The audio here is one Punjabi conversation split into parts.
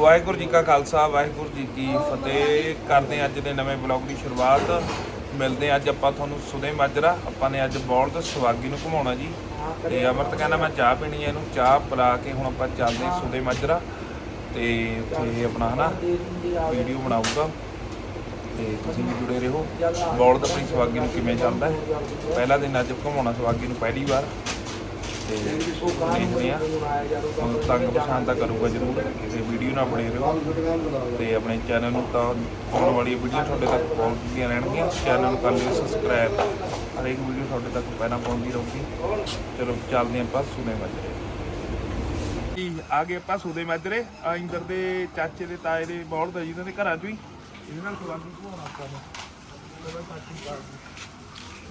ਵਾਹਿਗੁਰੂ ਜੀ ਕਾ ਖਾਲਸਾ, ਵਾਹਿਗੁਰੂ ਜੀ ਕੀ ਫਤਿਹ। ਕਰਦੇ ਅੱਜ ਦੇ ਨਵੇਂ ਬਲੌਗ ਦੀ ਸ਼ੁਰੂਆਤ। ਮਿਲਦੇ ਹਾਂ ਅੱਜ ਆਪਾਂ ਤੁਹਾਨੂੰ ਸੁਦੇ ਮਾਜਰਾ। ਆਪਾਂ ਨੇ ਅੱਜ ਬੌਲਦ ਸਵਾਗੀ ਨੂੰ ਘੁਮਾਉਣਾ ਜੀ। ਤੇ ਅਮਰਤ ਕਹਿੰਦਾ ਮੈਂ ਚਾਹ ਪੀਣੀ ਹੈ ਇਹਨੂੰ। ਚਾਹ ਪਿਲਾ ਕੇ ਹੁਣ ਆਪਾਂ ਚੱਲਦੇ ਸੁਦੇ ਮਾਜਰਾ। ਤੇ ਉੱਥੇ ਆਪਣਾ ਹਨਾ, ਵੀਡੀਓ ਬਣਾਊਗਾ। ਤੇ ਤੁਸੀਂ ਵੀ ਜੁੜੇ ਰਹੋ। ਬੌਲਦ ਆਪਣੀ ਸਵਾਗੀ ਨੂੰ ਕਿਵੇਂ ਚੱਲਦਾ ਪਹਿਲਾ ਦਿਨ ਅੱਜ ਘੁਮਾਉਣਾ ਸਵਾਗੀ ਨੂੰ ਪਹਿਲੀ ਵਾਰ। ਤੇ ਦੇਖਦੇ ਆ। ਹੁਣ ਤੰਗ ਪਛਾਣ ਤਾਂ ਕਰੂਗਾ ਜ਼ਰੂਰ। ਤੇ ਵੀਡੀਓ ਨਾਲ ਬਣੇ ਰਹੋ। ਤੇ ਆਪਣੇ ਚੈਨਲ ਨੂੰ ਤਾਂ ਆਉਣ ਵਾਲੀ ਵੀਡੀਓ ਤੁਹਾਡੇ ਤੱਕ ਪਹੁੰਚਦੀਆਂ ਰਹਿਣਗੀਆਂ। ਚੈਨਲ ਨੂੰ ਕਰ ਲਿਓ ਸਬਸਕ੍ਰਾਈਬ ਹਰੇਕ ਵੀਡੀਓ ਤੁਹਾਡੇ ਤੱਕ ਪਹਿਲਾਂ ਪਹੁੰਚਦੀ ਰਹੂਗੀ। ਚਲੋ, ਚੱਲਦੇ ਹਾਂ ਆਪਾਂ ਸੁਨੇ ਮਾਜਰੇ। ਜੀ, ਆ ਗਏ ਆਪਾਂ ਸੁਦੇ ਮਾਜਰੇ। ਆ ਇੰਦਰ ਦੇ ਚਾਚੇ ਦੇ ਤਾਏ ਦੇ ਬੌਲਦ ਆ ਜੀ ਦੇ ਘਰਾਂ ਚੋਂ ਹੀ। ਇਹਦੇ ਨਾਲ ਸਵਾਗੀ ਘੁਮਾਉਣਾ ਆਪਾਂ ਨੇ। ਚਲੋ ਸਾਚੀ ਕਾਲ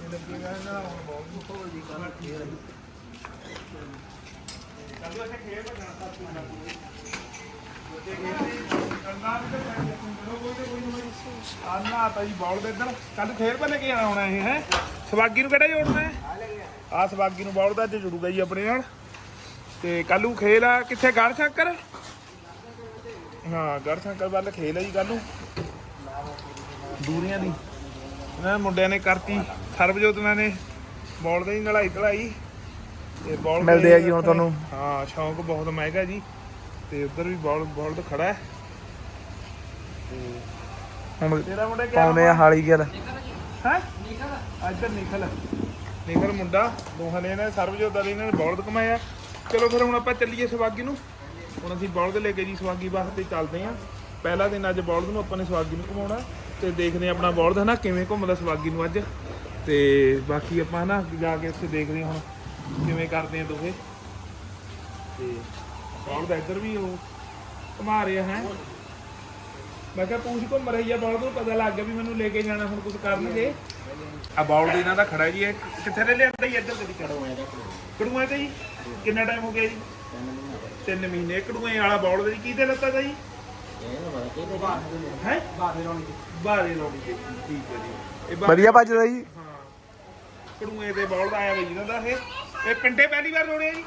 ਇਹ ਲੱਗੇਗਾ ਇਹਨਾਂ ਹੁਣ ਬਹੁਤ ਮੁਖੋ ਜੀ ਕਰਨਾ ਕਦੋਂ ਇਹ ਆਨਾ ਤਾਂ ਜੀ ਬੌਲ ਦੇ ਇੱਧਰ ਕੱਲ ਫੇਰ ਬਣੇ ਕੇ ਆਣਾ ਹੋਣਾ ਇਹ ਹੈ ਸਵਾਗੀ ਨੂੰ ਕਿਹੜਾ ਜੋੜਨਾ ਹੈ ਆ ਸਵਾਗੀ ਨੂੰ ਬੌਲ ਦਾ ਅੱਜ ਜੁੜੂਗਾ ਜੀ ਆਪਣੇ ਨਾਲ ਤੇ ਕੱਲ ਖੇਲ ਆ ਕਿੱਥੇ ਗੜ ਸ਼ੰਕਰ ਹਾਂ ਗੜ ਸ਼ੰਕਰ ਵੱਲ ਖੇਲ ਆ ਜੀ ਕੱਲੂ ਦੂਰੀਆਂ ਦੀ ਇਹਨਾਂ ਮੁੰਡਿਆਂ ਨੇ ਕਰਤੀ ਸਰਬਜੋਤ ਨੇ ਬੌਲ ਦੇ ਹੀ ਨਲਾਈ ਧਲਾਈ ਤੇ ਬੌਲ ਮਿਲਦੇ ਆ ਜੀ ਹੁਣ ਤੁਹਾਨੂੰ। ਹਾਂ ਸ਼ੌਂਕ ਬਹੁਤ ਮਹਿੰਗਾ ਜੀ। ਤੇ ਉੱਧਰ ਵੀ ਬੌਲ ਬੌਲ ਤਾਂ ਖੜਾ ਹੈ। ਹੁਣ ਤੇਰਾ ਮੁੰਡਾ ਕਿਆ ਪਾਉਨੇ ਆ ਹਾਲੀ ਗੱਲ। ਹੈ? ਇੱਧਰ ਨਿਕਲ ਨਿਕਲ ਮੁੰਡਾ ਦੋਹਾਂ ਨੇ ਇਹਨਾਂ ਸਰਬਜੋਤ ਦਾ ਇਹਨਾਂ ਨੇ ਬੌਲਦ ਕਮਾਇਆ। ਚਲੋ ਫਿਰ ਹੁਣ ਆਪਾਂ ਚੱਲੀਏ ਸਵਾਗੀ ਨੂੰ। ਹੁਣ ਅਸੀਂ ਬੌਲਦ ਲੈ ਕੇ ਜੀ ਸਵਾਗੀ ਵਾਸਤੇ ਚੱਲਦੇ ਆਂ ਪਹਿਲਾ ਦਿਨ ਅੱਜ ਬੌਲਦ ਨੂੰ ਆਪਾਂ ਨੇ ਸਵਾਗੀ ਨੂੰ ਘੁਮਾਉਣਾ। ਤੇ ਦੇਖਦੇ ਆਂ ਆਪਣਾ ਬੌਲਦ ਹਨਾ ਕਿਵੇਂ ਘੁੰਮਦਾ ਸਵਾਗੀ ਨੂੰ ਅੱਜ। ਤੇ ਬਾਕੀ ਆਪਾਂ ਹਨਾ ਜਾ ਕੇ ਉੱਥੇ ਦੇਖਦੇ ਹਾਂ ਹੁਣ। ਕਿਵੇਂ ਕਰਦੇ ਆਂ ਦੋਵੇਂ? ਤੇ ਬੌਲਦ ਇੱਧਰ ਵੀ ਉਹ ਘੁਮਾ ਰਿਹਾ ਹੈ? ਮੈਂ ਕਿਹਾ ਪੂਛ ਘੁੰਮ ਰਹੀ ਆ ਬੌਲਦ ਨੂੰ ਪਤਾ ਲੱਗ ਗਿਆ ਵੀ ਮੈਨੂੰ ਲੈ ਕੇ ਜਾਣਾ ਹੁਣ ਕੁਝ ਕਰਨਗੇ। ਆ ਬੌਲਦ ਇਹਨਾਂ ਦਾ ਖੜਾ ਜੀ ਇਹ ਕਿੱਥੇ ਦੇ ਲਿਆਂਦਾ ਜੀ ਇੱਧਰ? ਦੇ ਕੜੂਆਂ ਦਾ ਕੜੂਆਂ ਤੇ ਜੀ ਕਿੰਨਾ ਟਾਈਮ ਹੋ ਗਿਆ ਜੀ? ਤਿੰਨ ਮਹੀਨੇ। ਕੜੂਆਂ ਵਾਲਾ ਬੌਲਦ ਜੀ ਕਿਹਦੇ ਲੱਤਾ ਦਾ ਜੀ? ਹੈ? ਬਾਰੇ ਲਾਉਣੀ ਬਾਰੇ ਲਾਉਣੀ ਠੀਕ ਹੈ ਜੀ। ਵਧੀਆ ਭੱਜਦਾ ਜੀ। ਹਾਂ। ਕੜੂਏ ਦੇ ਬੌਲਦ ਆਇਆ ਬਈ ਇਹਨਾਂ ਦਾ ਇਹ। ਇਹ ਪਿੰਡੇ ਪਹਿਲੀ ਵਾਰ ਜੋੜਿਆ ਜੀ?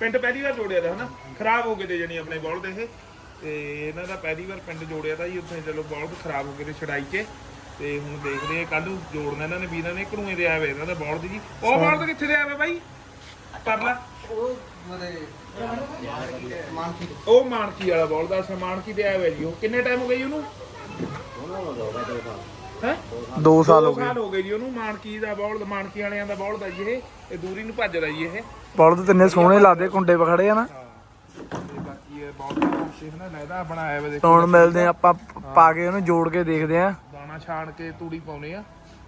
ਪਿੰਡ ਪਹਿਲੀ ਵਾਰ ਜੋੜਿਆ ਦਾ ਹਨਾ? ਖਰਾਬ ਹੋ ਗਏ ਤੇ ਜਣੀ ਆਪਣੇ ਬੌਲਦ ਇਹ। ਤੇ ਇਹਨਾਂ ਦਾ ਪਹਿਲੀ ਵਾਰ ਪਿੰਡ ਜੋੜਿਆ ਤਾਂ ਜੀ ਉੱਥੇ ਚਲੋ ਬੌਲਦ ਖਰਾਬ ਹੋ ਗਏ ਤੇ ਛਡਾਈ ਕੇ। ਤੇ ਹੁਣ ਦੇਖਦੇ ਆ ਕੱਲ ਨੂੰ ਜੋੜਨਾ ਇਹਨਾਂ ਨੇ ਵੀਰਾਂ ਨੇ ਕੜੂਏ ਦੇ ਆਏ ਵੇ ਇਹਨਾਂ ਦਾ ਬੌਲਦ ਜੀ। ਉਹ ਬੌਲਦ ਕਿੱਥੇ ਦੇ ਆਵੇ ਬਾਈ? ਪਰਲਾ। ਉਹ ਮਾਨਕੀ ਵਾਲਾ ਬੌਲਦ ਆ ਸਮਾਨਕੀ ਦੇ ਆਇਆ ਵੇ ਜੀ। ਉਹ ਕਿੰਨੇ ਟਾਈਮ ਹੋ ਗਈ ਉਹਨੂੰ? ਹੈ? 2 ਸਾਲ ਹੋ ਗਏ। ਸਾਲ ਹੋ ਗਏ ਜੀ ਉਹਨੂੰ ਮਾਨਕੀ ਦਾ ਬੌਲਦ ਮਾਨਕੀ ਵਾਲਿਆਂ ਦਾ ਬੌਲਦ ਆ ਜੀ ਇਹ ਇਹ ਦੂਰੀ ਨੂੰ ਭੱਜਦਾ ਜੀ ਇਹ। ਬੌਲਦ ਤਿੰਨੇ ਸੋਹਣੇ ਲੱਗਦੇ ਕੁੰਡੇ ਪਖੜੇ ਆ ਨਾ। ਬਾਕੀ ਇਹ ਬੌਲਦ ਦਾ ਸ਼ੇਖ ਨਾ ਲੈਦਾ ਬਣਾਇਆ ਵੇ ਦੇਖੋ। ਹੁਣ ਮਿਲਦੇ ਆ ਆਪਾਂ ਪਾ ਕੇ ਉਹਨੂੰ ਜੋੜ ਕੇ ਦੇਖਦੇ ਆ ਦਾਣਾ ਛਾਣ ਕੇ ਤੂੜੀ ਪਾਉਨੇ ਆ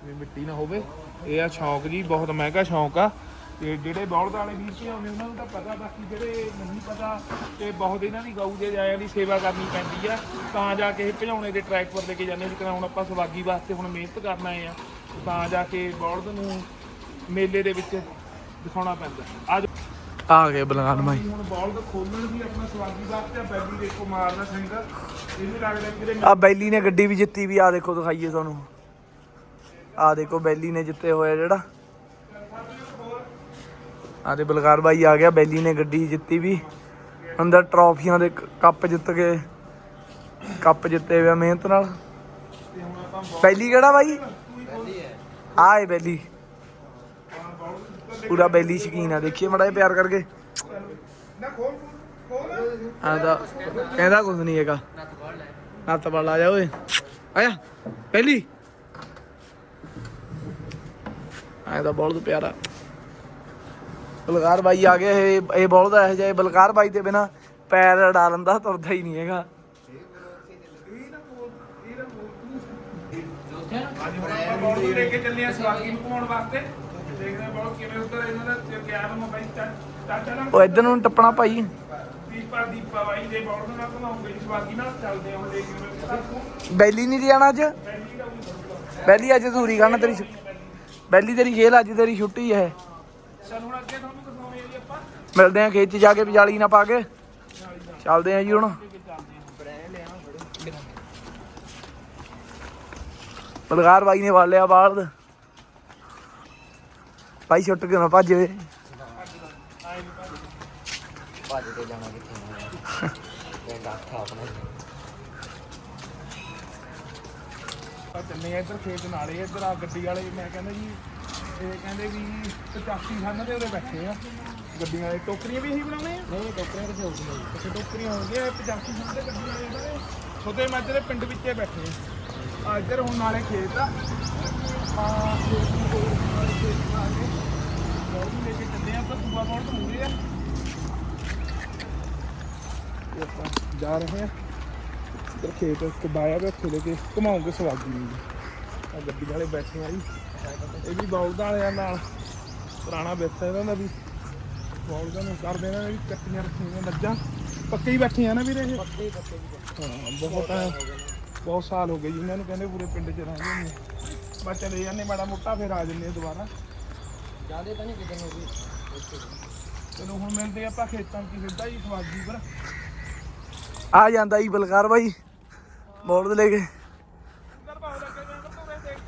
ਵੀ ਮਿੱਟੀ ਨਾ ਹੋਵੇ। ਇਹ ਆ ਸ਼ੌਂਕ ਜੀ ਬਹੁਤ ਮਹਿੰਗਾ ਸ਼ੌਂਕ ਆ। ਤੇ ਜਿਹੜੇ ਬੌਲਦ ਵਾਲੇ ਵੀਰ ਜੀ ਆਉਂਦੇ ਉਹਨਾਂ ਨੂੰ ਤਾਂ ਪਤਾ ਬਾਕੀ ਜਿਹੜੇ ਨਹੀਂ ਪਤਾ ਤੇ ਬਹੁਤ ਇਹਨਾਂ ਦੀ ਗਊ ਦੇ ਜਾਇਆਂ ਦੀ ਸੇਵਾ ਕਰਨੀ ਪੈਂਦੀ ਆ। ਤਾਂ ਜਾ ਕੇ ਇਹ ਭਜਾਉਣੇ ਦੇ ਟਰੈਕ ਪਰ ਲੈ ਕੇ ਜਾਂਦੇ ਜਿਕਣਾ ਹੁਣ ਆਪਾਂ ਸਵਾਗੀ ਵਾਸਤੇ ਹੁਣ ਮਿਹਨਤ ਕਰਨ ਆ। ਤਾਂ ਜਾ ਕੇ ਬੌਲਦ ਨੂੰ ਮੇਲੇ ਦੇ ਵਿੱਚ ਦਿਖਾਉਣਾ ਪੈਂਦਾ। ਅੱਜ ਆ ਗਏ ਬਲਗਾਨ ਮਾਈ ਹੁਣ ਬੌਲਦ ਖੋਲਣ ਵੀ ਆਪਣਾ ਸਵਾਗੀ ਵਾਸਤੇ ਆ ਬੈਲੀ ਦੇਖੋ ਮਾਰਦਾ ਸਿੰਗਰ ਇਹਨੂੰ ਲੱਗਦਾ ਕਿ ਕਿਤੇ ਆ ਬੈਲੀ ਨੇ ਗੱਡੀ ਵੀ ਜਿੱਤੀ ਵੀ ਆ ਦੇਖੋ ਦਿਖਾਈਏ ਤੁਹਾਨੂੰ। ਆ ਦੇਖੋ ਬੈਲੀ ਨੇ ਜਿੱਤੇ ਹੋਇਆ ਜਿਹੜਾ। ਆ ਤੇ ਬਲਕਾਰ ਬਾਈ ਆ ਗਿਆ, ਬੈਲੀ ਨੇ ਗੱਡੀ ਜਿੱਤੀ ਵੀ। ਅੰਦਰ ਟਰੋਫੀਆਂ ਦੇ ਕੱਪ ਜਿੱਤ ਗਏ ਕੱਪ ਜਿੱਤੇ ਹੋਇਆ ਮਿਹਨਤ ਨਾਲ। ਬੈਲੀ ਕਿਹੜਾ ਬਾਈ? ਆ ਬੈਲੀ। ਪੂਰਾ ਬੈਲੀ ਸ਼ਕੀਨ ਆ, ਦੇਖੀਏ ਮੜਾ ਪਿਆਰ ਕਰਕੇ। ਨਾ ਖੋਲ ਕਹਿੰਦਾ ਕੁਝ ਨਹੀਂ ਹੈਗਾ। ਨੱਤ ਵੱਲ ਆ ਜਾ ਓਏ। ਆਇਆ ਪਹਿਲੀ ਆਇਆ ਤਾਂ ਬਹੁਤ ਪਿਆਰਾ। ਬਲਕਾਰ ਬਾਈ ਆ ਗਿਆ ਇਹ ਇਹ ਬਹੁਤ ਇਹੋ ਜਿਹਾ, ਇਹ ਬਲਕਾਰ ਬਾਈ ਦੇ ਬਿਨਾ ਪੈਰ ਅੜਾ ਲੈਂਦਾ, ਤੁਰਦਾ ਹੀ ਨਹੀਂ ਹੈਗਾ। ਅੱਜ ਆਪਾਂ ਬੌਲ ਨੂੰ ਲੈ ਕੇ ਚੱਲੇ ਆ ਸਵਾਗੀ ਨੂੰ ਘੁਮਾਉਣ ਵਾਸਤੇ ਦੇਖਦੇ ਆ ਬੌਲ ਕਿਵੇਂ ਉੱਧਰ ਇਹਨਾਂ ਦਾ ਗਿਆ ਨਾ ਬਾਈ ਚਾਚਾ ਨਾਲ ਉਹ ਇੱਧਰ ਨੂੰ ਟੱਪਣਾ ਭਾਈ। ਦੀਪਾ ਦੀਪਾ ਬਾਈ ਦੇ ਬੌਲ ਨਾਲ ਘੁਮਾਉਂਗੇ ਸਵਾਗੀ ਨਾਲ ਚੱਲਦੇ ਆ ਹੁਣ ਦੇਖਦੇ ਬੈਲੀ ਨਹੀਂ ਜਾਣਾ ਅੱਜ? ਬੈਲੀ ਅੱਜ ਧੂਰੀ ਖਾਣਾ ਤੇਰੀ ਛੁ- ਬੈਲੀ ਤੇਰੀ ਖੇਲ ਅੱਜ ਤੇਰੀ ਛੁੱਟੀ ਹੈ। ਚਲ ਹੁਣ ਅੱਗੇ ਤੁਹਾਨੂੰ ਦਿਖਾਉਂਦੇ ਆ ਜੀ ਆਪਾਂ। ਮਿਲਦੇ ਆ ਖੇਤ 'ਚ ਜਾ ਕੇ ਵਿਚਾਲੀ ਨਾ ਪਾ ਕੇ। ਚੱਲਦੇ ਆ ਜੀ ਹੁਣ। ਬਲਕਾਰ ਬਾਈ ਨੇ ਵਾਲਿਆ ਬਾਲਦ ਭਾਈ ਛੁੱਟ ਕੇ ਨਾ ਭੱਜ ਵੇ। ਭੱਜ ਕੇ ਜਾਣਾ ਕਿੱਥੇ ਨਾ ਪੱਠਾ ਆਪਣਾ। ਆ ਚੱਲੇ ਆ ਇੱਧਰ ਖੇਤ ਨਾਲੇ ਇੱਧਰ ਆ ਗੱਡੀ ਵਾਲੇ ਮੈਂ ਕਹਿੰਦਾ ਜੀ ਇਹ ਕਹਿੰਦੇ ਵੀ 85 ਖੰਨ ਦੇ ਉਰੇ ਬੈਠੇ ਆ। ਗੱਡੀਆਂ ਵਾਲੇ ਟੋਕਰੀਆਂ ਵੀ ਇਹੀ ਬਣਾਉਣੇ ਆ? ਨਹੀਂ ਟੋਕਰੀਆਂ ਕਿੱਥੇ ਹੋਊਗੀ ਅੱਛਾ ਟੋਕਰੀਆਂ ਹੋ ਗਈਆਂ 85 ਖੰਨ ਦੇ ਗੱਡੀਆਂ ਵਾਲੇ ਇਹਨਾਂ ਦੇ। ਛੋਟੇ ਮਾਜਰੇ ਪਿੰਡ ਵਿੱਚੇ ਬੈਠੇ ਆ। ਆ ਇੱਧਰ ਹੁਣ ਨਾਲੇ ਖੇਤ ਆ। ਆ ਖੇਤ ਨੂੰ ਕੋਈ ਨਾਲੇ ਖੇਤ ਆ ਕੇ ਬਹੁਤ ਹੀ ਲੈ ਕੇ ਚੱਲੇ ਆ ਤਾਂ ਦੂਆ ਬਹੁਤ ਮੂਰੇ ਆ। ਇਹ ਆਪਾਂ ਜਾ ਰਹੇ ਆ। ਇੱਧਰ ਖੇਤ ਇੱਕ ਬਾਇਆ ਵੇ ਉੱਥੇ ਲੈ ਕੇ ਘੁਮਾਉਂਗੇ ਸਵਾਗੀ ਨੂੰ ਆ ਗੱਡੀ ਵਾਲੇ ਬੈਠੇ ਆ ਜੀ। ਇਹ ਵੀ ਬੌਲਦਾਂ ਵਾਲਿਆਂ ਨਾਲ। ਪੁਰਾਣਾ ਵਿਰਸਾ ਇਹਨਾਂ ਦਾ ਵੀ। ਬੌਲਦਾਂ ਨੂੰ ਕਰਦੇ ਇਹਨਾਂ ਨੇ ਵੀ ਕੱਟੀਆਂ ਰੱਖੀਆਂ ਮੱਝਾਂ ਪੱਕੇ ਹੀ ਬੈਠੇ ਆ ਨਾ ਵੀਰੇ ਇਹ? ਪੱਕੇ ਪੱਕੇ ਹਾਂ ਬਹੁਤ ਆ ਬਹੁਤ ਸਾਲ ਹੋ ਗਏ ਜੀ ਇਹਨਾਂ ਨੂੰ ਕਹਿੰਦੇ ਪੂਰੇ ਪਿੰਡ 'ਚ ਰਹਿੰਦੇ ਨੇ। ਬਸ ਚਲੇ ਜਾਂਦੇ ਮਾੜਾ ਮੋਟਾ ਫਿਰ ਆ ਜੰਨੇ ਦੁਬਾਰਾ। ਜਿਆਦੇ ਤਾਂ ਨਹੀਂ ਕਿਤੇ ਹੋਊਗੀ ਚਲੋ ਹੁਣ ਮਿਲਦੇ ਆਪਾਂ ਖੇਤਾਂ 'ਚ ਹੀ ਸਿੱਧਾ ਜੀ ਸਵਾਗੀ ਪਰ। ਆ ਜਾਂਦਾ ਜੀ ਬਲਕਾਰ ਬਾਈ। ਬੋਲਦ ਲੈ ਕੇ ਇੱਧਰ ਬਾਹਰ ਲੱਗੇ ਜਾਂਦੇ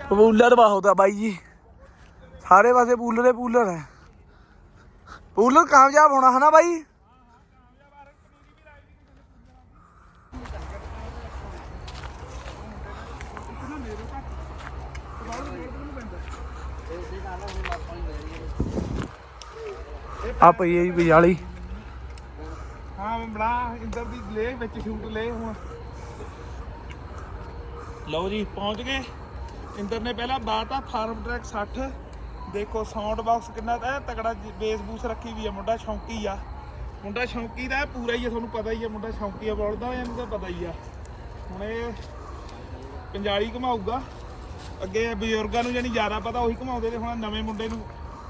ਪੂਰੇ ਦੇਖ ਚਾ ਪੂਲਰ ਬਹੁਤ ਆ ਬਾਈ ਜੀ। ਸਾਰੇ ਪਾਸੇ ਪੂਲਰ ਹੀ ਪੂਲਰ ਹੈ। ਪੂਲਰ ਕਾਮਯਾਬ ਹੋਣਾ ਹੈ ਨਾ ਬਾਈ? ਆ ਪਈ ਹੈ ਜੀ ਬਿਜਾਲੀ ਹਾਂ ਮੈਂ ਬੜਾ ਇੰਦਰ ਦੀ ਲੈ ਵਿੱਚ ਸ਼ੂਟ ਲੈ ਹੁਣ। ਲਓ ਜੀ ਪਹੁੰਚ ਗਏ। ਇੰਦਰ ਨੇ ਪਹਿਲਾਂ ਬਾਤਾ ਫਾਰਮ ਟਰੈਕ 60 ਦੇਖੋ ਸਾਊਂਡ ਬਾਕਸ ਕਿੰਨਾ ਤਾਂ ਤਕੜਾ ਬੇਸ ਬੂਸ ਰੱਖੀ ਵੀ ਆ, ਮੁੰਡਾ ਸ਼ੌਂਕੀ ਆ। ਮੁੰਡਾ ਸ਼ੌਂਕੀ ਦਾ ਪੂਰਾ ਹੀ ਆ, ਤੁਹਾਨੂੰ ਪਤਾ ਹੀ ਆ, ਮੁੰਡਾ ਸ਼ੌਂਕੀ ਆ, ਬੋਲਦਾ ਇਹਨੂੰ ਤਾਂ ਪਤਾ ਹੀ ਆ। ਹੁਣ ਇਹ ਪੰਜਾਲੀ ਘਮਾਊਗਾ। ਅੱਗੇ ਬਜ਼ੁਰਗਾਂ ਨੂੰ ਜਾਨੀ ਜ਼ਿਆਦਾ ਪਤਾ, ਉਹੀ ਘਮਾਉਂਦੇ ਨੇ, ਹੁਣ ਨਵੇਂ ਮੁੰਡੇ ਨੂੰ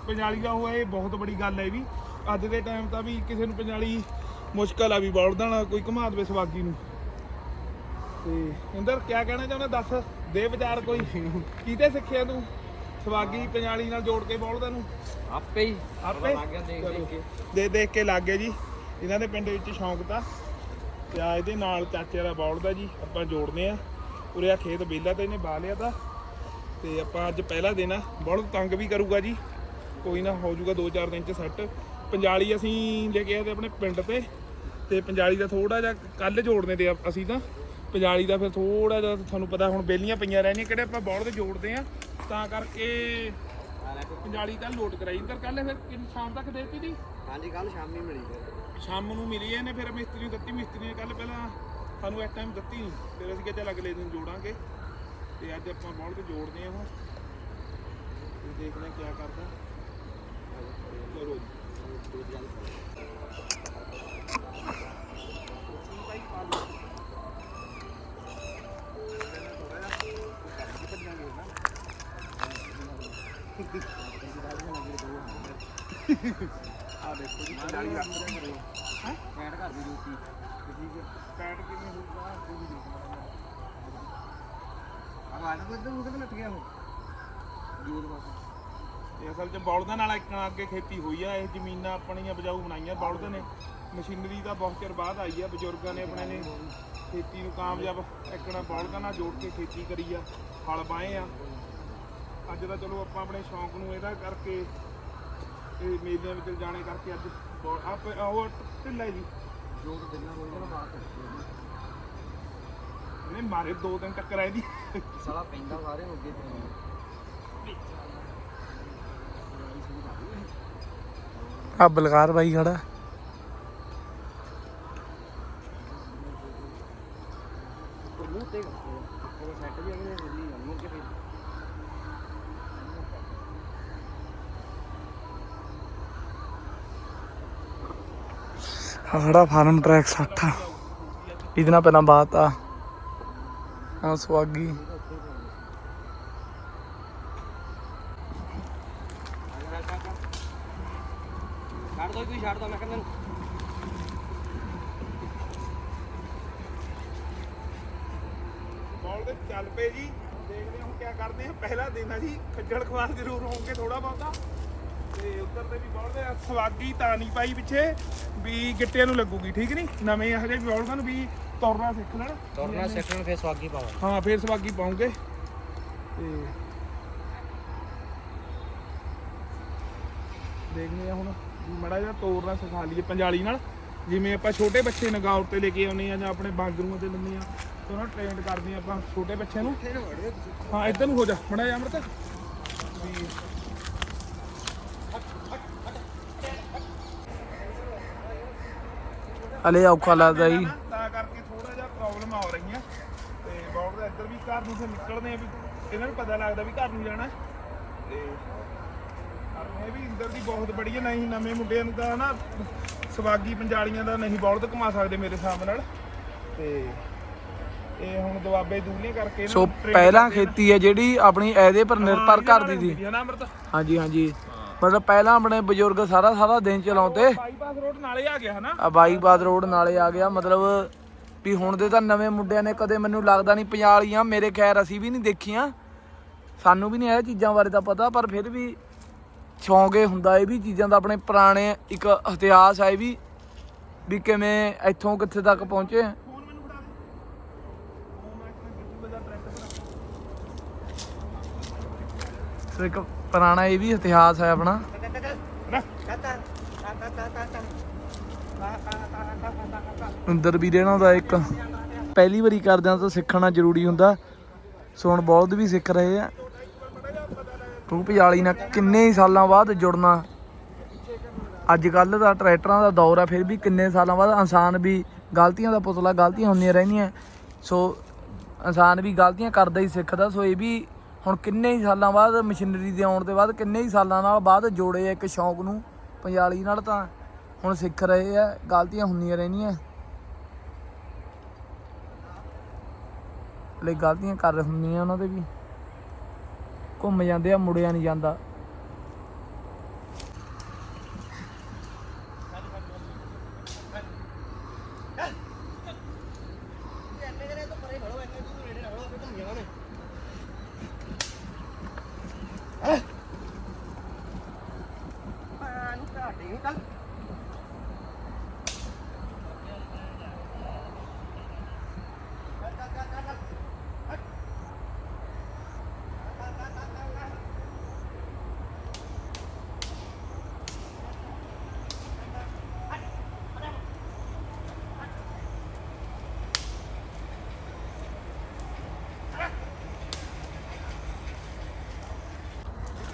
ਪੰਜਾਲੀ ਦਾ ਹੋਇਆ, ਇਹ ਬਹੁਤ ਬੜੀ ਗੱਲ ਹੈ ਵੀ। ਅੱਜ ਦੇ ਟਾਈਮ ਤਾਂ ਵੀ ਕਿਸੇ ਨੂੰ ਪੰਜਾਲੀ ਮੁਸ਼ਕਲ ਆ ਵੀ, ਬੋਲਦਾ ਨਾ, ਕੋਈ ਘਮਾ ਦੇਵੇ ਸਵਾਗੀ ਨੂੰ। ਤੇ ਇੰਦਰ ਕੀ ਕਹਿਣਾ ਚਾਹੁੰਦਾ, ਦੱਸ? ਦੇ ਵਿਚਾਰ ਕੋਈ ਕਿਤੇ ਸਿੱਖਿਆ ਤੂੰ? ਸਵਾਗੀ ਪੰਜਾਲੀ ਨਾਲ ਜੋੜ ਕੇ ਬੋਲਦਾ ਨੂੰ ਆਪੇ ਹੀ। ਆਪੇ ਲੱਗ ਗਿਆ ਦੇਖ ਦੇਖ ਕੇ। ਦੇ ਦੇਖ ਕੇ ਲੱਗ ਗਏ ਜੀ। ਇਹਨਾਂ ਦੇ ਪਿੰਡ ਵਿੱਚ ਸ਼ੌਂਕ ਤਾਂ। ਤੇ ਆ ਇਹਦੇ ਨਾਲ ਚਾਚੇ ਦਾ ਬੌਲਦਾ ਜੀ। ਆਪਾਂ ਜੋੜਦੇ ਆ। ਉਰੇ ਆ ਖੇਤ ਵਿਹਲਾ ਤੇ ਇਹਨੇ ਬਾ ਲਿਆ ਤਾਂ। ਤੇ ਆਪਾਂ ਅੱਜ ਪਹਿਲਾ ਦਿਨ ਆ। ਬੌਲਦ ਤੰਗ ਵੀ ਕਰੂਗਾ ਜੀ। ਕੋਈ ਨਾ ਹੋ ਜਾਊਗਾ 2-4 ਦਿਨ ਚ ਸੈੱਟ। ਪੰਜਾਲੀ ਅਸੀਂ ਲੈ ਕੇ ਆਏ ਤੇ ਆਪਣੇ ਪਿੰਡ ਤੇ। ਤੇ ਪੰਜਾਲੀ ਦਾ ਥੋੜਾ ਜਿਹਾ ਕੱਲ ਜੋੜਨੇ ਤੇ ਅਸੀਂ ਤਾਂ। ਪੰਜਾਲੀ ਦਾ ਫਿਰ ਥੋੜਾ ਜਿਹਾ ਤੁਹਾਨੂੰ ਪਤਾ ਹੁਣ ਬੇਲੀਆਂ ਪਈਆਂ ਰਹਿਣੀਆਂ ਕਿਹੜੇ ਆਪਾਂ ਬੌਲਦ ਜੋੜਦੇ ਆ ਤਾਂ ਕਰਕੇ ਪੰਜਾਲੀ ਕੱਲ ਲੋਡ ਕਰਾਈ। ਇੰਦਰ ਕੱਲ ਫਿਰ ਕਿੰਨ ਸ਼ਾਮ ਤੱਕ ਦੇਤੀ ਦੀ? ਹਾਂਜੀ ਕੱਲ ਸ਼ਾਮੀ ਮਿਲੀ ਫਿਰ। ਸ਼ਾਮ ਨੂੰ ਮਿਲੀ ਇਹਨੇ ਫਿਰ ਮਿਸਤਰੀ ਨੂੰ ਦਿੱਤੀ ਮਿਸਤਰੀ ਨੇ ਕੱਲ ਪਹਿਲਾਂ ਸਾਨੂੰ ਇਸ ਟਾਈਮ ਦਿੱਤੀ ਨਹੀਂ। ਫਿਰ ਅਸੀਂ ਕਿਹਾ ਚੱਲ ਅਗਲੇ ਦਿਨ ਜੋੜਾਂਗੇ। ਤੇ ਅੱਜ ਆਪਾਂ ਬੌਲ ਤੇ ਜੋੜਦੇ ਹਾਂ ਹੁਣ। ਦੇਖਦੇ ਹਾਂ ਕੀ ਕਰਦਾ। ਚਲੋ ਆ ਦੇਖੋ ਜੀ ਪੰਜਾਲੀ ਦਾ ਕੈਂਟ ਘਰ ਦੀ ਡਿਊਟੀ ਪੈਟ ਕਿਵੇਂ ਹੋਊਗਾ ਉਹ ਵੀ ਦੇਖਣਾ ਆ ਮਾਰ ਕੋ ਇੱਧਰ ਉਹਦੇ ਨੱਟ ਗਿਆ ਉਹ ਜੂਰ ਬਸ ਇਹ ਅਸਲ 'ਚ ਬੌਲਦਾਂ ਨਾਲ ਇੱਕ ਅੱਗੇ ਖੇਤੀ ਹੋਈ ਆ, ਇਹ ਜ਼ਮੀਨਾਂ ਆਪਣੀਆਂ ਬਜਾਊ ਬਣਾਈਆਂ। ਬੌਲਦ ਨੇ ਮਸ਼ੀਨਰੀ ਦਾ ਬਹੁਤ ਚਿਰ ਬਾਅਦ ਆਈ ਆ, ਬਜ਼ੁਰਗਾਂ ਨੇ ਆਪਣੇ ਨੇ ਖੇਤੀ ਨੂੰ ਕਾਮਯਾਬ ਇੱਕਣਾ ਬੌਲਦਾਂ ਨਾਲ ਜੋੜ ਕੇ ਖੇਤੀ ਕਰੀ ਆ ਹਲ ਬਾਏ ਆ। ਅੱਜ ਤਾਂ ਚਲੋ ਆਪਾਂ ਆਪਣੇ ਸ਼ੌਂਕ ਨੂੰ ਇਹਦਾ ਕਰਕੇ ਇਹ ਮੇਲਿਆਂ ਵਿੱਚ ਜਾਣੇ ਕਰਕੇ ਅੱਜ ਆਪ ਉਹ ਢਿੱਲਾ ਜੀ। ਜੋਰ ਦਿਨਾਂ ਕੋਈ ਨਾ ਮਾਰ ਇਹਨੇ ਮਾਰੇ ਦੋ ਦਿਨ ਟੱਕਰ ਆਈ ਦੀ। ਸਾਲਾ ਪੈਂਦਾ ਸਾਰੇ ਹੋ ਗਏ ਆ ਬਲਕਾਰ ਬਾਈ ਖੜਾ। ਮੂੰਹ ਤੇ ਉਹ ਸੈੱਟ ਵੀ ਅਗਲੇ ਆ ਖੜਾ ਫਾਰਮ ਟਰੈਕ 60 ਇਹਦੇ ਨਾਲ ਪਹਿਲਾਂ ਬਾਤ ਆ। ਆ ਸਵਾਗੀ ਛੱਡ ਦੋ ਕੋਈ ਛੱਡ ਦੋ ਮੈਂ ਕਹਿੰਦਾ ਬੌਲ ਦੇ ਚੱਲ ਪਏ ਜੀ। ਦੇਖਦੇ ਹਾਂ ਹੁਣ ਕੀ ਕਰਦੇ ਆ। ਪਹਿਲਾ ਦਿਨ ਆ ਜੀ। ਖੱਜਲ ਖਵਾਰ ਜ਼ਰੂਰ ਹੋਣਗੇ ਥੋੜਾ ਬਹੁਤਾ। ਤੇ ਉੱਧਰ ਤੇ ਵੀ ਬੌਲ ਦੇ ਸਵਾਗੀ ਤਾਂ ਨਹੀਂ ਪਾਈ ਪਿੱਛੇ ਵੀ ਗਿੱਟਿਆਂ ਨੂੰ ਲੱਗੂਗੀ ਠੀਕ ਨਹੀਂ? ਨਵੇਂ ਹਜੇ ਵੀ ਬੌਲਦਾਂ ਨੂੰ ਵੀ ਤੁਰਨਾ ਸਿੱਖ ਲੈਣ। ਤੁਰਨਾ ਸੈਕਟਰ ਫੇਰ ਸਵਾਗੀ ਪਾਵਾਂ ਹਾਂ ਫੇਰ ਸਵਾਗੀ ਪਾਉਂਗੇ। ਤੇ ਦੇਖਦੇ ਆ ਹੁਣ ਮੜਾ ਜਿਹਾ ਤੋਰਨਾ ਸਿਖਾ ਲਈਏ ਪੰਜਾਲੀ ਨਾਲ। ਜਿਵੇਂ ਆਪਾਂ ਛੋਟੇ ਬੱਚੇ ਨਗਾਉ ਤੇ ਲੈ ਕੇ ਆਉਨੇ ਆ ਜਾਂ ਆਪਣੇ ਬਾਗਰੂਆਂ ਤੇ ਲੈਂਦੇ ਆ ਤੇ ਉਹਨਾਂ ਟ੍ਰੇਨਡ ਕਰਦੇ ਆ ਆਪਾਂ ਛੋਟੇ ਬੱਚਿਆਂ ਨੂੰ। ਹਾਂ ਇੱਧਰ ਨੂੰ ਹੋ ਜਾ ਮੜਾ ਜਾ ਅਮਰਤ। ਵੀ ਹਲੇ ਔਖਾ ਲੱਗਦਾ ਜੀ। ਤਾਂ ਕਰਕੇ ਥੋੜਾ ਜਿਹਾ ਪ੍ਰੋਬਲਮ ਆ ਰਹੀਆਂ ਤੇ ਬੌੜ ਦਾ ਇੱਧਰ ਵੀ ਘਰ ਨੂੰ ਸੇ ਨਿਕਲਦੇ ਆ ਵੀ ਇਹਨਾਂ ਨੂੰ ਪਤਾ ਲੱਗਦਾ ਵੀ ਘਰ ਨੂੰ ਜਾਣਾ। ਤੇ ਇਹ ਵੀ ਇੰਦਰ ਦੀ ਬਹੁਤ ਬੜੀ ਨਹੀਂ ਨਵੇਂ ਮੁੰਡਿਆਂ ਨੂੰ ਤਾਂ ਨਾ ਸਵਾਗੀ ਪੰਜਾਲੀਆਂ ਦਾ ਨਹੀਂ ਬੌਲਦ ਘੁਮਾ ਸਕਦੇ ਮੇਰੇ ਹਿਸਾਬ ਨਾਲ। ਤੇ ਇਹ ਹੁਣ ਦੁਆਬੇ ਦੂਲੀਆਂ ਕਰਕੇ ਇਹਨਾਂ ਸੋ ਨੂੰ train ਪਹਿਲਾਂ ਕਰਦੇ ਆ। ਖੇਤੀ ਹੈ ਜਿਹੜੀ ਆਪਣੀ ਇਹਦੇ ਪਰ ਨਿਰਭਰ ਕਰਦੀ ਸੀ। ਹਾਂਜੀ ਹਾਂਜੀ। ਮਤਲਬ ਪਹਿਲਾਂ ਆਪਣੇ ਬਜ਼ੁਰਗ ਸਾਰਾ ਸਾਰਾ ਦਿਨ ਚਲਾਉਂਦੇ ਬਾਈਪਾਸ ਰੋਡ ਨਾਲੇ ਆ ਗਿਆ ਹਨਾ? ਆ ਬਾਈਬਾਦ ਰੋਡ ਨਾਲੇ ਆ ਗਿਆ ਮਤਲਬ ਵੀ ਹੁਣ ਦੇ ਤਾਂ ਨਵੇਂ ਮੁੰਡਿਆਂ ਨੇ ਕਦੇ ਮੈਨੂੰ ਲੱਗਦਾ ਨਹੀਂ ਪੰਜਾਲੀਆਂ ਮੇਰੇ ਖੈਰ ਅਸੀਂ ਵੀ ਨਹੀਂ ਦੇਖੀਆਂ। ਸਾਨੂੰ ਵੀ ਨਹੀਂ ਇਹ ਚੀਜ਼ਾਂ ਬਾਰੇ ਤਾਂ ਪਤਾ ਪਰ ਫਿਰ ਵੀ ਸ਼ੌਂਕ ਇਹ ਹੁੰਦਾ ਇਹ ਵੀ ਚੀਜ਼ਾਂ ਦਾ ਆਪਣੇ ਪੁਰਾਣੇ ਇੱਕ ਇਤਿਹਾਸ ਹੈ ਵੀ ਵੀ ਕਿਵੇਂ ਇੱਥੋਂ ਕਿੱਥੇ ਤੱਕ ਪਹੁੰਚੇ। ਸੋ ਇੱਕ ਪੁਰਾਣਾ ਇਹ ਵੀ ਇਤਿਹਾਸ ਹੈ ਆਪਣਾ। ਅੰਦਰ ਵੀ ਰਹਿਣਾ ਦਾ ਇੱਕ ਪਹਿਲੀ ਵਾਰੀ ਕਰਦਿਆਂ ਤਾਂ ਸਿੱਖਣਾ ਜ਼ਰੂਰੀ ਹੁੰਦਾ। ਸੋ ਹੁਣ ਬਹੁਤ ਵੀ ਸਿੱਖ ਰਹੇ ਆ। ਤੂੰ ਪਜਾਲੀ ਨਾਲ ਕਿੰਨੇ ਹੀ ਸਾਲਾਂ ਬਾਅਦ ਜੁੜਨਾ। ਅੱਜ ਕੱਲ ਦਾ ਟਰੈਕਟਰਾਂ ਦਾ ਦੌਰ ਆ, ਫਿਰ ਵੀ ਕਿੰਨੇ ਸਾਲਾਂ ਬਾਅਦ ਇਨਸਾਨ ਵੀ ਗਲਤੀਆਂ ਦਾ ਪੁਤਲਾ ਗਲਤੀਆਂ ਹੁੰਦੀਆਂ ਰਹਿੰਦੀਆਂ। ਸੋ ਇਨਸਾਨ ਵੀ ਗਲਤੀਆਂ ਕਰਦਾ ਹੀ ਸਿੱਖਦਾ, ਸੋ ਇਹ ਵੀ ਹੁਣ ਕਿੰਨੇ ਹੀ ਸਾਲਾਂ ਬਾਅਦ ਮਸ਼ੀਨਰੀ ਦੇ ਆਉਣ ਦੇ ਬਾਅਦ ਕਿੰਨੇ ਹੀ ਸਾਲਾਂ ਨਾਲ ਬਾਅਦ ਜੋੜੇ ਆ ਇੱਕ ਸ਼ੌਂਕ ਨੂੰ ਪੰਜਾਲੀ ਨਾਲ ਤਾਂ ਹੁਣ ਸਿੱਖ ਰਹੇ ਆ, ਗਲਤੀਆਂ ਹੁੰਦੀਆਂ ਰਹਿੰਦੀਆਂ ਲਈ ਗਲਤੀਆਂ ਕਰ ਹੁੰਦੀਆਂ ਉਹਨਾਂ ਦੇ ਵੀ। ਘੁੰਮ ਜਾਂਦੇ ਆ, ਮੁੜਿਆ ਨਹੀਂ ਜਾਂਦਾ।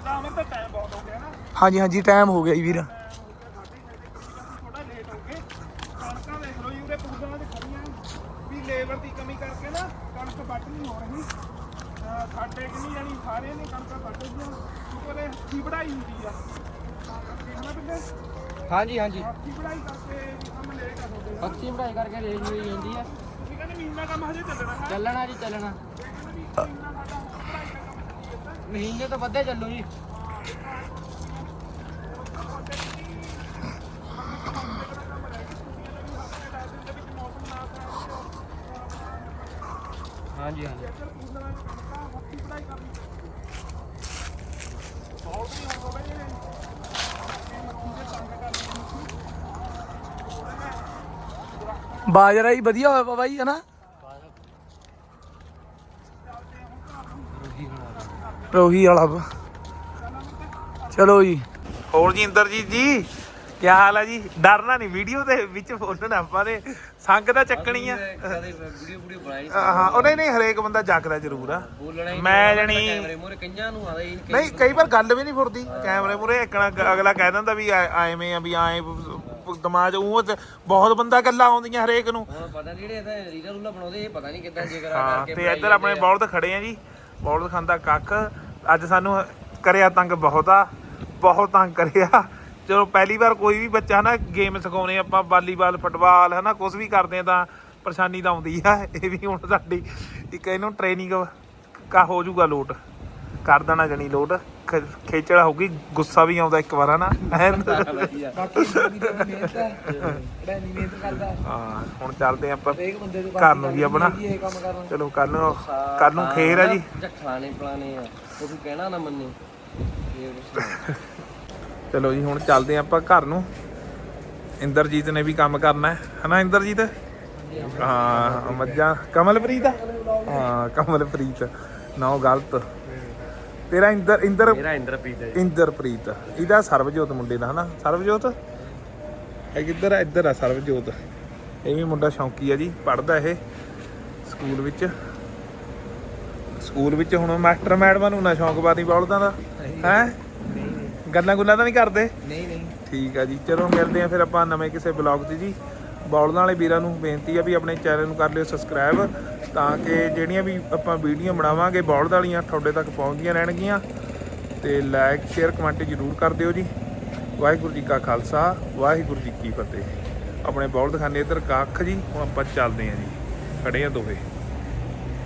ਤਾਂ ਅਮਰ ਹਾਂਜੀ ਹਾਂਜੀ ਟਾਈਮ ਹੋ ਗਿਆ ਜੀ ਵੀਰ ਥੋੜਾ ਲੇਟ ਹੋ ਗਏ ਕਣਕਾਂ ਦੇਖ ਲਓ ਜੀ ਉਰੇ ਪੂਜਾਂ ਦੇ ਖੜੀਆਂ ਵੀ ਲੇਬਰ ਦੀ ਕਮੀ ਕਰਕੇ ਨਾ ਕਣਕ ਵੱਢ ਨਹੀਂ ਹੋ ਰਹੀ। ਸਾਡੇ ਕਿ ਨਹੀਂ ਜਾਣੀ ਸਾਰੇ ਨੇ ਕਣਕਾਂ ਵੱਢ ਦੀਆਂ ਕਿਉਂਕਿ ਉਹਦੇ ਹੱਥੀ ਵਢਾਈ ਹੁੰਦੀ ਆ। ਹਾਂਜੀ ਹਾਂਜੀ। ਹੱਥੀ ਵਢਾਈ ਕਰਕੇ ਵੀ ਕੰਮ ਲੇਟ ਆ ਤੁਹਾਡੇ। ਦਾ। ਪੱਕੀ ਵਧਾਈ ਕਰਕੇ ਰੇਂਜ ਹੋਈ ਜਾਂਦੀ ਆ। ਤੁਸੀਂ ਕਹਿੰਦੇ ਮਹੀਨਾ ਕੰਮ ਹਜੇ ਚੱਲਣਾ ਹੈ। ਚੱਲਣਾ ਜੀ ਚੱਲਣਾ। ਮਹੀਨੇ ਤੋਂ ਵੱਧੇ ਚੱਲੂ ਜੀ। ਹਾਂਜੀ ਹਾਂਜੀ। ਬਾਜਰਾ ਹੀ ਵਧੀਆ ਹੋਇਆ ਵਾ ਬਾਈ ਹਨਾ? ਰੋਹੀ ਵਾਲਾ। ਚਲੋ ਜੀ। ਹੋਰ ਜੀ ਇੰਦਰਜੀਤ ਜੀ? ਕੀ ਹਾਲ ਹੈ ਜੀ? ਡਰਨਾ ਨਹੀਂ ਵੀਡੀਓ ਦੇ ਵਿੱਚ ਬੋਲਣਾ ਆਪਾਂ ਨੇ। ਸੰਗ ਤਾਂ ਚੱਕਣੀ ਆ। ਕਦੇ ਵੀਡੀਓ ਵੀਡੀਓ ਬਣਾਈ ਹਾਂ ਉਹ ਨਹੀਂ ਨਹੀਂ ਹਰੇਕ ਬੰਦਾ ਜੱਕਦਾ ਜ਼ਰੂਰ ਆ। ਬੋਲਣਾ ਹੀ ਮੈਂ ਜਣੀ ਕੈਮਰੇ ਮੂਹਰੇ ਕਈਆਂ ਨੂੰ ਆਦਾ ਹੀ ਨਹੀਂ ਕਈ ਵਾਰ ਗੱਲ ਵੀ ਨਹੀਂ ਫੁਰਦੀ ਕੈਮਰੇ ਮੂਰੇ ਇੱਕਣਾ ਅਗਲਾ ਕਹਿ ਦਿੰਦਾ ਵੀ ਐਵੇਂ ਆ ਵੀ ਐ ਦਿਮਾਗ ਉਹ ਬਹੁਤ ਬੰਦਾ ਗੱਲਾਂ ਆਉਂਦੀਆਂ ਹਰੇਕ ਨੂੰ। ਪਤਾ ਨੀ ਜਿਹੜੇ ਇਹਦਾ ਰੀਲਾ ਰੂਲਾ ਬਣਾਉਂਦੇ ਇਹ ਪਤਾ ਨਹੀਂ ਕਿੱਦਾਂ ਜਿਗਰ ਹਾਂ ਕਰਕੇ ਤੇ ਇੱਧਰ ਆਪਣੇ ਬੌਲਦ ਖੜੇ ਆ ਜੀ। ਬੌਲਦ ਖਾਂਦਾ ਕੱਖ। ਅੱਜ ਸਾਨੂੰ ਕਰਿਆ ਤੰਗ ਬਹੁਤ ਆ ਬਹੁਤ ਤੰਗ ਕਰਿਆ। ਚਲੋ ਪਹਿਲੀ ਵਾਰ ਕੋਈ ਵੀ ਬੱਚਾ ਨਾ ਗੇਮ ਸਿਖਾਉਣੇ ਆਪਾਂ ਵਾਲੀਬਾਲ ਫੁੱਟਬਾਲ ਹਨਾ ਕੁਝ ਵੀ ਕਰਦੇ ਆ ਤਾਂ ਪਰੇਸ਼ਾਨੀ ਤਾਂ ਆਉਂਦੀ ਆ। ਇਹ ਵੀ ਹੁਣ ਸਾਡੀ ਇੱਕ ਇਹਨੂੰ ਟ੍ਰੇਨਿੰਗ ਕਾ ਹੋ ਜਾਊਗਾ ਲੋਟ। ਕਰ ਦੇਣਾ ਜਣੀ ਲੋਟ। ਖੇਚੜਾ ਹੋਊਗੀ ਗੁੱਸਾ ਵੀ ਆਉਂਦਾ ਇੱਕ ਵਾਰ ਹਨਾ। ਬਾਕੀ ਮਿਹਨਤ ਹੈ। ਜਿਹੜਾ ਨਹੀਂ ਮਿਹਨਤ ਕਰਦਾ। ਹਾਂ ਹੁਣ ਚੱਲਦੇ ਆਪਾਂ ਘਰ ਨੂੰ ਜੀ ਆਪਣਾ। ਚਲੋ ਕੱਲ ਨੂੰ ਕੱਲ ਨੂੰ ਖੇਰ ਆ ਜੀ। ਖਲਾਣੇ ਪਲਾਣੇ ਆ। ਉਹ ਵੀ ਕਹਿਣਾ ਨਾ ਮੰਨੇ। ਚਲੋ ਜੀ ਹੁਣ ਚੱਲਦੇ ਆਪਾਂ ਘਰ ਨੂੰ। ਇੰਦਰਜੀਤ ਨੇ ਵੀ ਕੰਮ ਕਰਨਾ ਹੈ। ਹਨਾ ਇੰਦਰਜੀਤ? ਹਾਂ ਮੱਝਾਂ। ਕਮਲਪ੍ਰੀਤ? ਆ? ਹਾਂ ਕਮਲਪ੍ਰੀਤ। ਨਾ ਗਲਤ। ਤੇਰਾ ਇੰਦਰ ਇੰਦਰ ਮੇਰਾ ਇੰਦਰਪ੍ਰੀਤ ਹੈ ਇੰਦਰਪ੍ਰੀਤ। ਇਹਦਾ ਸਰਬਜੋਤ ਮੁੰਡੇ ਦਾ ਹਨਾ ਸਰਬਜੋਤ? ਇਹ ਕਿੱਧਰ ਆ? ਇੱਧਰ ਆ ਸਰਵਜੋਤ ਇਹ ਵੀ ਮੁੰਡਾ ਸ਼ੌਂਕੀ ਆ ਜੀ ਪੜਦਾ ਇਹ ਸਕੂਲ ਵਿੱਚ। ਸਕੂਲ ਵਿੱਚ ਹੁਣ ਮਾਸਟਰ ਮੈਡਮਾਂ ਨੂੰ ਨਾ ਸ਼ੌਂਕ ਬਾਦੀ ਬੋਲਦਾ ਦਾ। ਹੈ? ਗੱਲਾਂ ਗੁੱਲਾਂ ਤਾਂ ਨਹੀਂ ਕਰਦੇ? ਨਹੀਂ ਨਹੀਂ। ਠੀਕ ਆ ਜੀ। ਚਲੋ ਮਿਲਦੇ ਆ ਫਿਰ ਆਪਾਂ ਨਵੇਂ ਕਿਸੇ ਬਲੌਗ 'ਚ ਜੀ। ਬੌਲਦਾਂ ਵਾਲੇ ਵੀਰਾਂ ਨੂੰ ਬੇਨਤੀ ਆ ਵੀ ਆਪਣੇ ਚੈਨਲ ਨੂੰ ਕਰ ਲਿਓ ਸਬਸਕ੍ਰਾਈਬ ਤਾਂ ਕਿ ਜਿਹੜੀਆਂ ਵੀ ਆਪਾਂ ਵੀਡੀਓ ਬਣਾਵਾਂਗੇ ਬੌਲਦ ਵਾਲੀਆਂ ਤੁਹਾਡੇ ਤੱਕ ਪਹੁੰਚਦੀਆਂ ਰਹਿਣਗੀਆਂ। ਤੇ ਲਾਈਕ ਸ਼ੇਅਰ ਕਮੈਂਟ ਜ਼ਰੂਰ ਕਰ ਦਿਓ ਜੀ। ਵਾਹਿਗੁਰੂ ਜੀ ਕਾ ਖਾਲਸਾ ਵਾਹਿਗੁਰੂ ਜੀ ਕੀ ਫਤਿਹ। ਆਪਣੇ ਬੌਲਦ ਖਾਨੇ ਇੱਧਰ ਕੱਖ ਜੀ ਹੁਣ ਆਪਾਂ ਚੱਲਦੇ ਆ ਜੀ। ਖੜੇ ਆ ਦੋਵੇਂ।